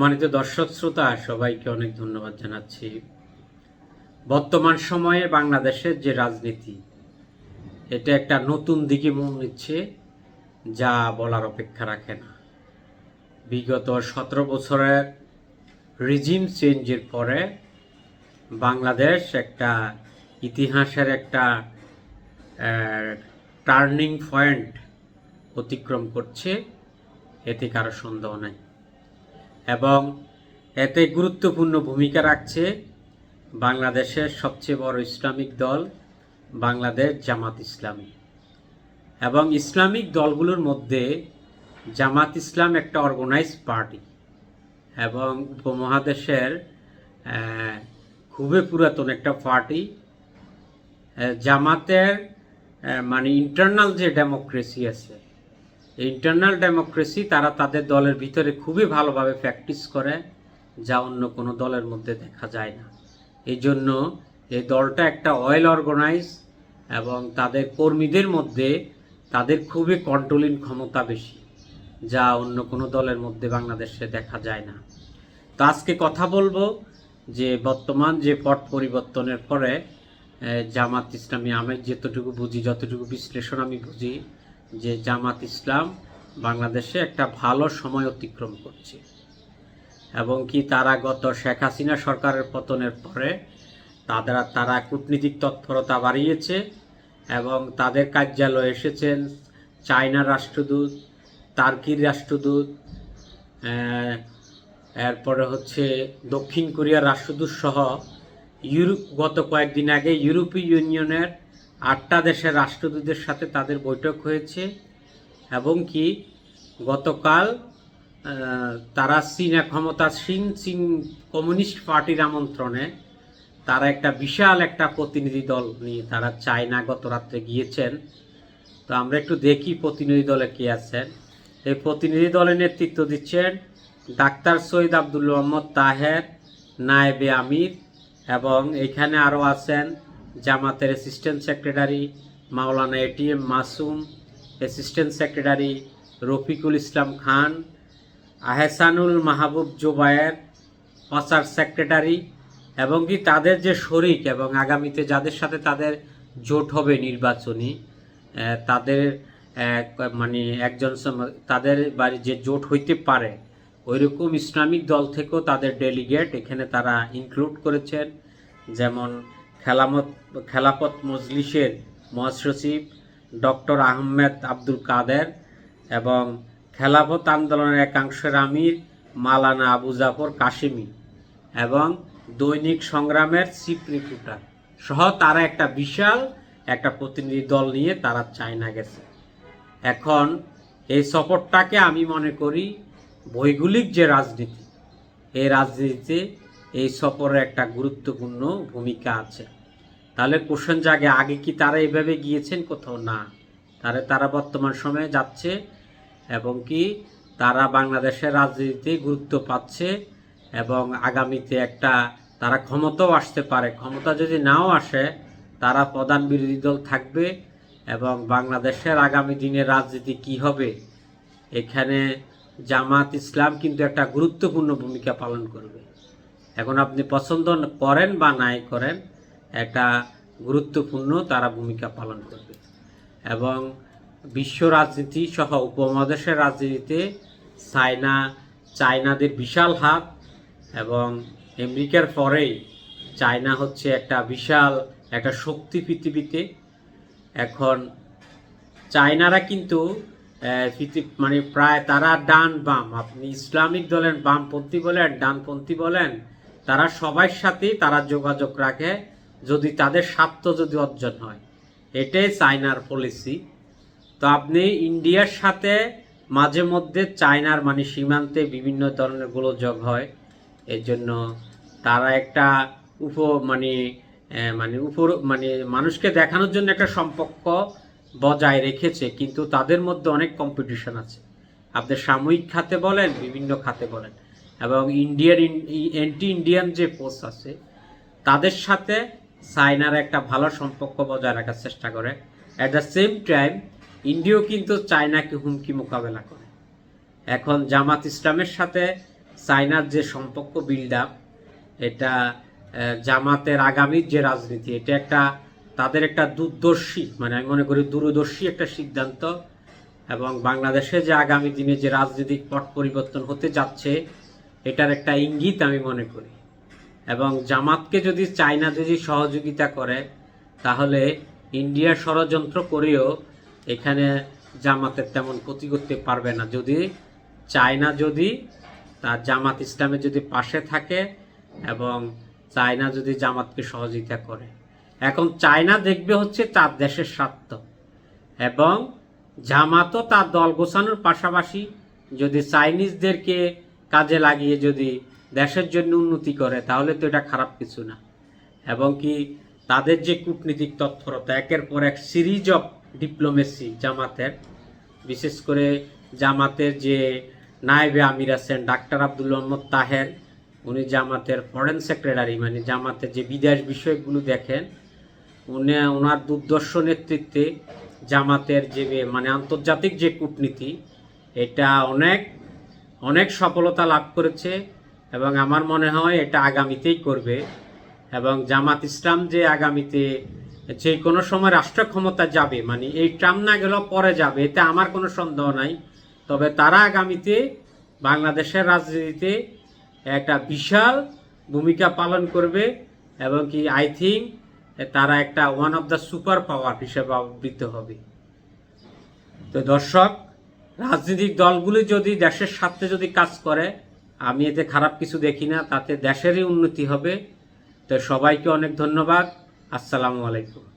সম্মানিত দর্শক শ্রোতা, সবাইকে অনেক ধন্যবাদ জানাচ্ছি। বর্তমান সময়ে বাংলাদেশের যে রাজনীতি, এটা একটা নতুন দিকে মন নিচ্ছে যা বলার অপেক্ষা রাখে না। বিগত সতেরো বছরের রিজিম চেঞ্জের পরে বাংলাদেশ একটা ইতিহাসের একটা টার্নিং পয়েন্ট অতিক্রম করছে, এতে কারও সন্দেহ নাই। এবং এতে গুরুত্বপূর্ণ ভূমিকা রাখছে বাংলাদেশের সবচেয়ে বড় ইসলামিক দল বাংলাদেশ জামাত ইসলামী। এবং ইসলামিক দলগুলোর মধ্যে জামাত ইসলাম একটা অর্গানাইজ পার্টি এবং উপমহাদেশের খুবই পুরাতন একটা পার্টি জামাতের মানে ইন্টারনাল যে ডেমোক্রেসি আছে ইন্টারনাল ডেমোক্রেসি তারা তাদের দলের ভিতরে খুবই ভালোভাবে প্র্যাকটিস করে, যা অন্য কোনো দলের মধ্যে দেখা যায় না। এই জন্য এই দলটা একটা অয়েল অর্গানাইজ এবং তাদের কর্মীদের মধ্যে তাদের খুবই কন্ট্রোলিং ক্ষমতা বেশি, যা অন্য কোনো দলের মধ্যে বাংলাদেশে দেখা যায় না। তো আজকে কথা বলব যে বর্তমান যে পট পরিবর্তনের পরে জামাত ইসলামী আমি যতটুকু বুঝি, যতটুকু বিশ্লেষণ আমি বুঝি যে জামাত ইসলাম বাংলাদেশে একটা ভালো সময় অতিক্রম করছে। এবং কি তারা গত শেখ হাসিনা সরকারের পতনের পরে তাদের তারা কূটনীতিক তৎপরতা বাড়িয়েছে এবং তাদের কার্যালয়ে এসেছেন চায়নার রাষ্ট্রদূত, তার্কির রাষ্ট্রদূত এরপরে হচ্ছে দক্ষিণ কোরিয়ার রাষ্ট্রদূত সহ ইউরোপ, গত কয়েকদিন আগে ইউরোপীয় ইউনিয়নের আটটা দেশের রাষ্ট্রদূতের সাথে তাদের বৈঠক হয়েছে এবং কি গতকাল তারা চীনা ক্ষমতাসীন চীন কমিউনিস্ট পার্টির আমন্ত্রণে তারা একটা বিশাল একটা প্রতিনিধি দল নিয়ে তারা চায়না গত রাত্রে গিয়েছেন। তো আমরা একটু দেখি প্রতিনিধি দলে কে আছেন। এই প্রতিনিধি দলের নেতৃত্ব দিচ্ছেন ডাক্তার সৈয়দ আব্দুল মোহাম্মদ তাহের, নায়েবে আমির এবং এখানে আরও আছেন জামাতের assistant secretary Maulana ATM Masum assistant secretary Rafiqul Islam Khan, Ahsanul Mahbub Zubair প্রচার সেক্রেটারি এবং কি তাদের যে শরিক এবং আগামীতে যাদের সাথে তাদের জোট হবে নির্বাচনী তাদের মানে একজন তাদের বাড়ি যে জোট হইতে পারে, ওইরকম ইসলামিক দল থেকেও তাদের ডেলিগেট এখানে তারা ইনক্লুড করেছেন। যেমন খেলামত খেলাপথ মজলিসের মহাসচিব ডক্টর আহমেদ আব্দুল কাদের এবং খেলাফত আন্দোলনের একাংশের আমির মালানা আবু জাফর কাশিমি এবং দৈনিক সংগ্রামের চিফ রিপোর্টার সহ তারা একটা বিশাল একটা প্রতিনিধি দল নিয়ে তারা চায়না গেছে। এখন এই সফরটাকে আমি মনে করি ভৌগোলিক যে রাজনীতি, এই রাজনীতিতে এই সফরে একটা গুরুত্বপূর্ণ ভূমিকা আছে। তাহলে কোশ্চেন জাগে, আগে কি তারা এভাবে গিয়েছেন কোথাও? না। তারা তারা বর্তমান সময়ে যাচ্ছে এবং কি তারা বাংলাদেশের রাজনীতিতে গুরুত্ব পাচ্ছে এবং আগামীতে একটা তারা ক্ষমতাও আসতে পারে। ক্ষমতা যদি নাও আসে, তারা প্রধান বিরোধী দল থাকবে এবং বাংলাদেশের আগামী দিনের রাজনীতি কি হবে? এখানে জামাত ইসলাম কিন্তু একটা গুরুত্বপূর্ণ ভূমিকা পালন করবে। এখন আপনি পছন্দ করেন বা নাই করেন, একটা গুরুত্বপূর্ণ তারা ভূমিকা পালন করবে। এবং বিশ্ব রাজনীতি সহ উপমহাদেশের রাজনীতিতে চায়না, চায়নাদের বিশাল হাত এবং আমেরিকার পরেই চায়না হচ্ছে একটা বিশাল, একটা শক্তি পৃথিবীতে। এখন চায়নারা কিন্তু মানে প্রায় তারা ডান বাম। আপনি ইসলামিক দলের বামপন্থী বলেন, ডানপন্থী বলেন তারা সবার সাথেই তারা যোগাযোগ রাখে, যদি তাদের স্বার্থ যদি অর্জন হয়। এটাই চায়নার পলিসি তো আপনি ইন্ডিয়ার সাথে মাঝে মধ্যে চায়নার মানে সীমান্তে বিভিন্ন ধরনের গোলযোগ হয়। এর জন্য তারা একটা উপ মানে মানে উপর মানে মানুষকে দেখানোর জন্য একটা সম্পর্ক বজায় রেখেছে, কিন্তু তাদের মধ্যে অনেক কম্পিটিশন আছে। আপনি সাময়িক খাতে বলেন, বিভিন্ন খাতে বলেন। এবং ইন্ডিয়ার অ্যান্টি ইন্ডিয়ান যে ফোর্স আছে, তাদের সাথে চায়নার একটা ভালো সম্পর্ক বজায় রাখার চেষ্টা করে। অ্যাট দ্য সেম টাইম ইন্ডিয়াও কিন্তু চায়নাকে হুমকি মোকাবেলা করে। এখন জামাত ইসলামের সাথে চায়নার যে সম্পর্ক বিল্ড আপ এটা জামাতের আগামীর যে রাজনীতি, এটা একটা, তাদের একটা দূরদর্শী মানে আমি মনে করি দূরদর্শী একটা সিদ্ধান্ত। এবং বাংলাদেশে যে আগামী দিনে যে রাজনৈতিক পট পরিবর্তন হতে যাচ্ছে এটার একটা ইঙ্গিত আমি মনে করি। এবং জামাতকে যদি চায়না যদি সহযোগিতা করে, তাহলে ইন্ডিয়া ষড়যন্ত্র করেও এখানে জামাতের তেমন ক্ষতি করতে পারবে না। যদি চায়না যদি, তার জামাত ইসলামের যদি পাশে থাকে এবং চায়না যদি জামাতকে সহযোগিতা করে। এখন চায়না দেখবে হচ্ছে তার দেশের স্বার্থ। এবং জামাতও তার দল গোছানোর পাশাপাশি যদি চাইনিজদেরকে কাজে লাগিয়ে যদি দেশের জন্য উন্নতি করে, তাহলে তো এটা খারাপ কিছু না। এবং কি তাদের যে কূটনীতিক তৎপরতা, একের পর এক সিরিজ অফ ডিপ্লোমেসি জামাতের, বিশেষ করে জামাতের যে নায়েবে আমির আছেন ডাক্তার আব্দুল মোহাম্মদ তাহের, উনি জামাতের ফরেন সেক্রেটারি মানে জামাতের যে বিদেশ বিষয়গুলো দেখেন, উনি ওনার দুর্দর্শ নেতৃত্বে জামাতের যে মানে আন্তর্জাতিক যে কূটনীতি, এটা অনেক অনেক সফলতা লাভ করেছে এবং আমার মনে হয় এটা আগামীতেই করবে এবং জামাত ইসলাম যে আগামীতে যে কোনো সময় রাষ্ট্র ক্ষমতা যাবে মানে এই ট্রাম না গেলেও পরে যাবে, এতে আমার কোনো সন্দেহ নাই। তবে তারা আগামীতে বাংলাদেশের রাজনীতিতে একটা বিশাল ভূমিকা পালন করবে এবং কি আই থিঙ্ক তারা একটা one of the super power হিসেবে আবৃত হবে। তো দর্শক রাজনৈতিক দলগুলি যদি দেশের স্বার্থে যদি কাজ করে, আমি এতে খারাপ কিছু দেখি না, তাতে দেশেরই উন্নতি হবে। তো সবাইকে অনেক ধন্যবাদ। আসসালামু আলাইকুম।